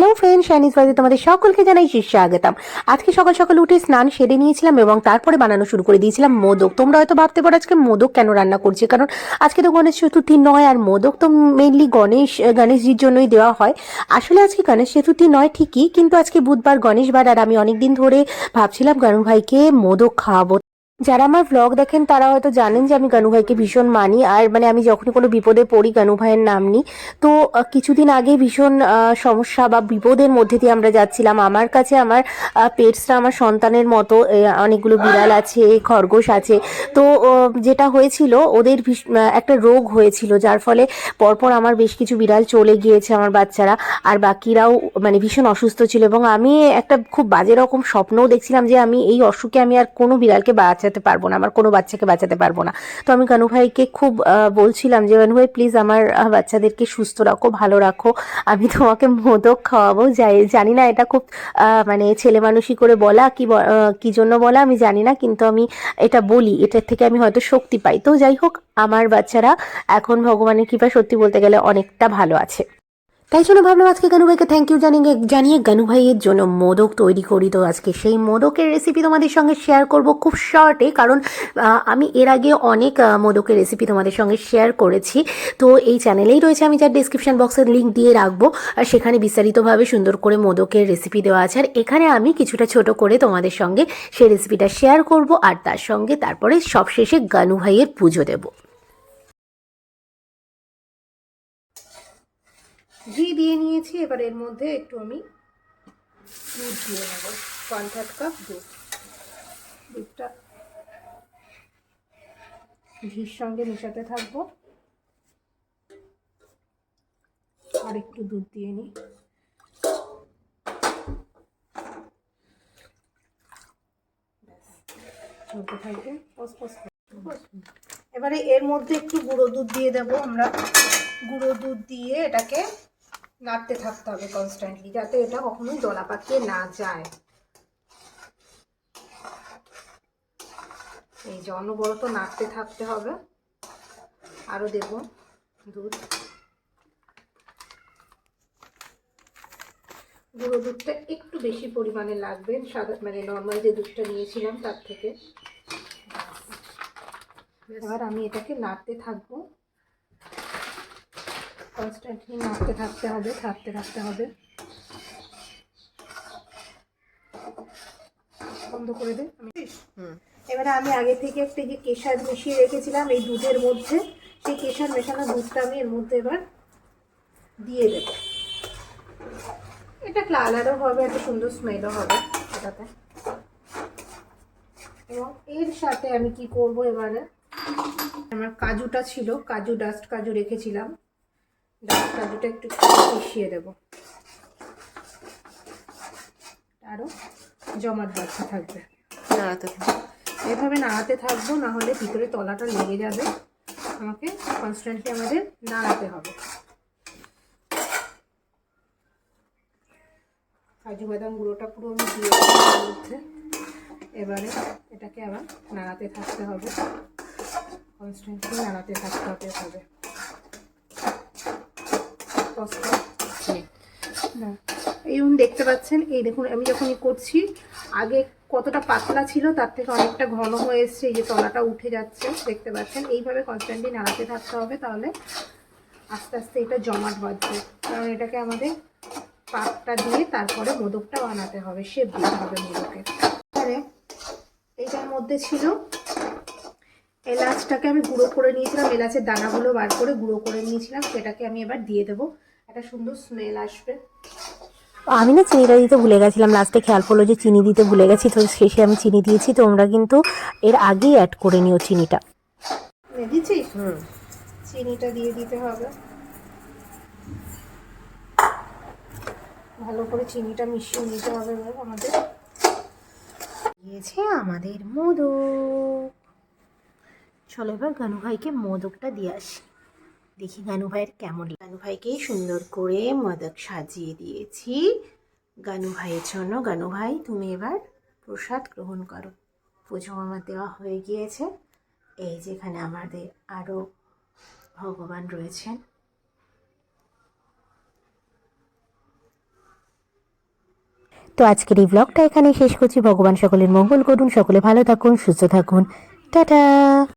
Hello friend শাইনিজ বাজে তোমাদের সকলকে জানাই স্বাগতম আজকে সকাল সকাল উঠে স্নান সেরে নিয়েছিলাম এবং তারপরে বানানো শুরু করে দিয়েছিলাম মোদক। তোমরা হয়তো ভাবতে পারো আজকে মোদক কেন রান্না করছি, কারণ আজকে তো গণেশ চতুর্থী নয় আর মোদক তো মেনলি গণেশ গণেশজির জন্যই দেওয়া হয়। আসলে আজকে গণেশ চতুর্থী নয় ঠিকই, কিন্তু আজকে বুধবার গণেশবার আর আমি অনেকদিন ধরে ভাবছিলাম গানু ভাইকে মোদক খাওয়াবো। যারা আমার ব্লগ দেখেন, তারা হয়তো জানেন যে আমি গানু ভাইকে ভীষণ মানি, আর মানে আমি যখনই কোনো বিপদে পড়ি, গানু ভাইয়ের নাম নিই, তো কিছুদিন আগে ভীষণ সমস্যা বা বিপদের মধ্যে দিয়ে আমরা যাচ্ছিলাম। আমার কাছে আমার পেটসরা আমার সন্তানের মতো অনেকগুলো বিড়াল আছে, খরগোশ আছে। তো যেটা হয়েছিল, ওদের একটা রোগ হয়েছিল, যার ফলে পরপর আমার বেশ কিছু বিড়াল চলে গিয়েছে আমার বাচ্চারা, আর বাকিরাও মানে ভীষণ অসুস্থ ছিল। এবং আমি একটা খুব বাজে রকম স্বপ্নও দেখছিলাম যে আমি এই অসুখে আমি আর কোনো বিড়ালকে বাঁচাতে পারব না, আমার কোনো বাচ্চাকে বাঁচাতে পারব না। তো আমি কানু ভাইকে খুব বলছিলাম যে, কানু ভাই প্লিজ আমার বাচ্চাদেরকে সুস্থ রাখো, ভালো রাখো। আমি তোমাকে মোদক খাওয়াবো, যাই, জানি না এটা খুব মানে ছেলে মানুষই করে বলা, কি কি জন্য বলা আমি জানি না, কিন্তু আমি এটা বলি, এটার থেকে আমি হয়তো শক্তি পাই। তো যাই হোক, আমার বাচ্চারা এখন ভগবানের কৃপা সত্যি বলতে গেলে অনেকটা ভালো আছে। তাই জন্য ভাবলাম আজকে গানু ভাইকে থ্যাংক ইউ জানিয়ে জানিয়ে গানু ভাইয়ের জন্য মোদক তৈরি করি। তো আজকে সেই মোদকের রেসিপি তোমাদের সঙ্গে শেয়ার করব খুব শর্টে কারণ আমি এর আগে অনেক মোদকের রেসিপি তোমাদের সঙ্গে শেয়ার করেছি। তো এই চ্যানেলেই রয়েছে, আমি যার ডিসক্রিপশন বক্সের লিঙ্ক দিয়ে রাখব। আর সেখানে বিস্তারিতভাবে সুন্দর করে মোদকের রেসিপি দেওয়া আছে। আর এখানে আমি কিছুটা ছোট করে তোমাদের সঙ্গে সেই রেসিপিটা শেয়ার করব। আর তার সঙ্গে তারপরে সবশেষে গানু ভাইয়ের পুজো দেবো। ঘি দিয়ে নিয়েছি, এবার এর মধ্যে একটু আমি দুধ দিয়ে নেব ওয়ান থার্ড কাপ দুধ। দুধটা ঘির সঙ্গে মেশাতে থাকব। আর একটু দুধ দিয়ে নিই। এবারে এর মধ্যে একটু গুঁড়ো দুধ দিয়ে দেবো আমরা। গুঁড়ো দুধ দিয়ে এটাকে নাড়তে থাকতে হবে কনস্ট্যান্টলি যাতে এটা কখনোই দলা পাকিয়ে না যায়। এই যে অনবরত নাড়তে থাকতে হবে। আরও দেব দুধ। গুঁড়ো দুধটা একটু বেশি পরিমাণে লাগবে, সাদা মানে নর্মাল যে দুধটা নিয়েছিলাম তার থেকে। এবার আমি এটাকে নাড়তে থাকব। কনস্ট্যান্টলি নাড়তে থাকতে হবে থাকতে থাকতে হবে। বন্ধ করে দে। এবারে আমি আগে থেকে একটা যে কেশার মিশিয়ে রেখেছিলাম এই দুধের মধ্যে। সেই কেশার মেশানো দুধটা আমি এর মধ্যে এবার দিয়ে দেব। এটা কালারও হবে একটা সুন্দর স্মেলও হবে এটাতে। এবং এর সাথে আমি কি করব এবারে? আমার কাজুটা ছিল কাজু ডাস্ট কাজু রেখেছিলাম। কাজুটা একটু মিশিয়ে দেব। আরও জমাট বাড়তে থাকবে। নাড়াতে থাকো। এভাবে নাড়াতে থাকব না হলে ভিতরে তলাটা লেগে যাবে। আমাকে কনস্ট্যান্টলি আমাদের নাড়াতে হবে। কাজু বাদাম গুঁড়োটা পুরো আমি দিয়ে মধ্যে। এবারে এটাকে আবার নাড়াতে থাকতে হবে। কনস্ট্যান্টলি নাড়াতে থাকতে হবে কষ্ট না। এই দেখতে পাচ্ছেন এই দেখুন আমি যখন করছি আগে কতটা পাতলা ছিল তার থেকে অনেকটা ঘন হয়ে এসছে এই যে তলাটা উঠে যাচ্ছে দেখতে পাচ্ছেন? এইভাবে কনস্ট্যান্টলি নাড়াতে থাকতে হবে তাহলে আস্তে আস্তে এটা জমাট বাঁধবে। কারণ এটাকে আমাদের পাকটা দিয়ে তারপরে মোদকটা বানাতে হবে শেপ দিতে হবে মোদকে এবারে এইটার মধ্যে ছিল এলাচটাকে আমি গুঁড়ো করে নিয়েছিলাম এলাচের দানাগুলো বার করে গুঁড়ো করে নিয়েছিলাম সেটাকে আমি এবার দিয়ে দেবো। একটা সুন্দর স্মেল আসবে। আমি না চিনিটা দিতে ভুলে গেছিলাম লাস্টে খেয়াল করল যে চিনি দিতে ভুলে গেছি তো শেষে আমি চিনি দিয়েছি তোমরা কিন্তু এর আগেই অ্যাড করে নিও চিনিটা। দিচ্ছিস হুম। চিনিটা দিয়ে দিতে হবে। ভালো করে চিনিটা মিশিয়ে নিতে হবে এবার আমাদের। দিয়েছে আমাদের মোদক। চলো এবার গানু ভাইকে মোদকটা দিয়ে আসি। দেখি গানু ভাইয়ের কেমন গানু ভাইকে সুন্দর করে মদক সাজিয়ে দিয়েছি। গানু ভাইয়ের জন্য। গানু ভাই, তুমি এবার প্রসাদ গ্রহণ করো। পুজো আমার দেওয়া হয়ে গিয়েছে। এই যেখানে আমাদের আরও ভগবান রয়েছেন। তো আজকের এই ব্লগটা এখানে শেষ করছি। ভগবান সকলের মঙ্গল করুন, সকলে ভালো থাকুন, সুস্থ থাকুন। টাটা!